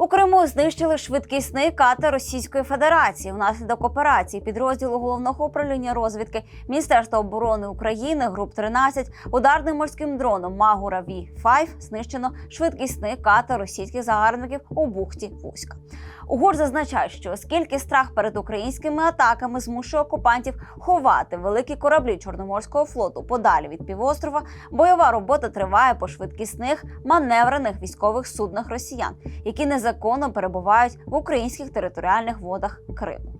У Криму знищили швидкісний катер Російської Федерації. Внаслідок операції підрозділу головного управління розвідки Міністерства оборони України груп 13 ударним морським дроном Магура Ві 5 знищено швидкісний катер російських загарбників у бухті Вузька. УГУР зазначає, що оскільки страх перед українськими атаками змушує окупантів ховати великі кораблі Чорноморського флоту подалі від півострова, бойова робота триває по швидкісних маневрених військових суднах росіян, які незаконно перебувають в українських територіальних водах Криму.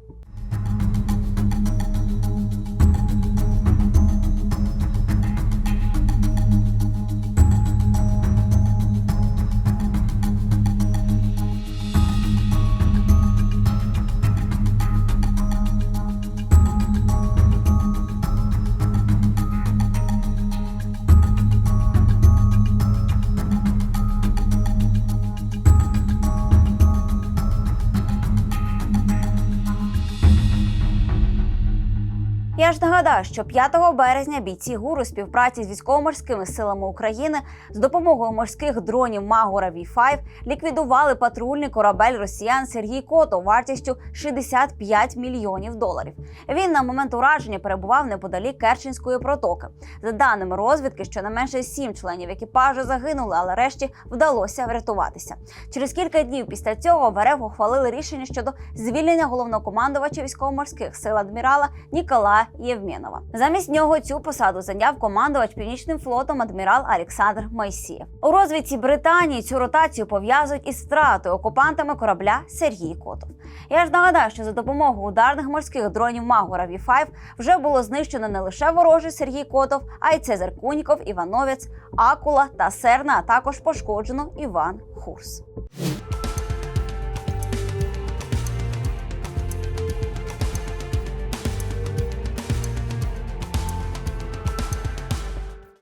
Я ж нагадаю, що 5 березня бійці ГУР у співпраці з військово-морськими силами України з допомогою морських дронів Магура Ві-5 ліквідували патрульний корабель росіян Сергій Кото вартістю 65 мільйонів доларів. Він на момент ураження перебував неподалік Керченської протоки. За даними розвідки, щонайменше сім членів екіпажу загинули, але решті вдалося врятуватися. Через кілька днів після цього в ухвалили рішення щодо звільнення головнокомандувача військово-морських сил адмірала Ніколая Євменова. Замість нього цю посаду зайняв командувач північним флотом адмірал Олександр Майсієв. У розвідці Британії цю ротацію пов'язують із втратою окупантами корабля Сергій Котов. Я ж нагадаю, що за допомогою ударних морських дронів Магура Ві-5 вже було знищено не лише ворожий Сергій Котов, а й Цезар Куніков, Івановець, Акула та Серна, а також пошкоджено Іван Хурс.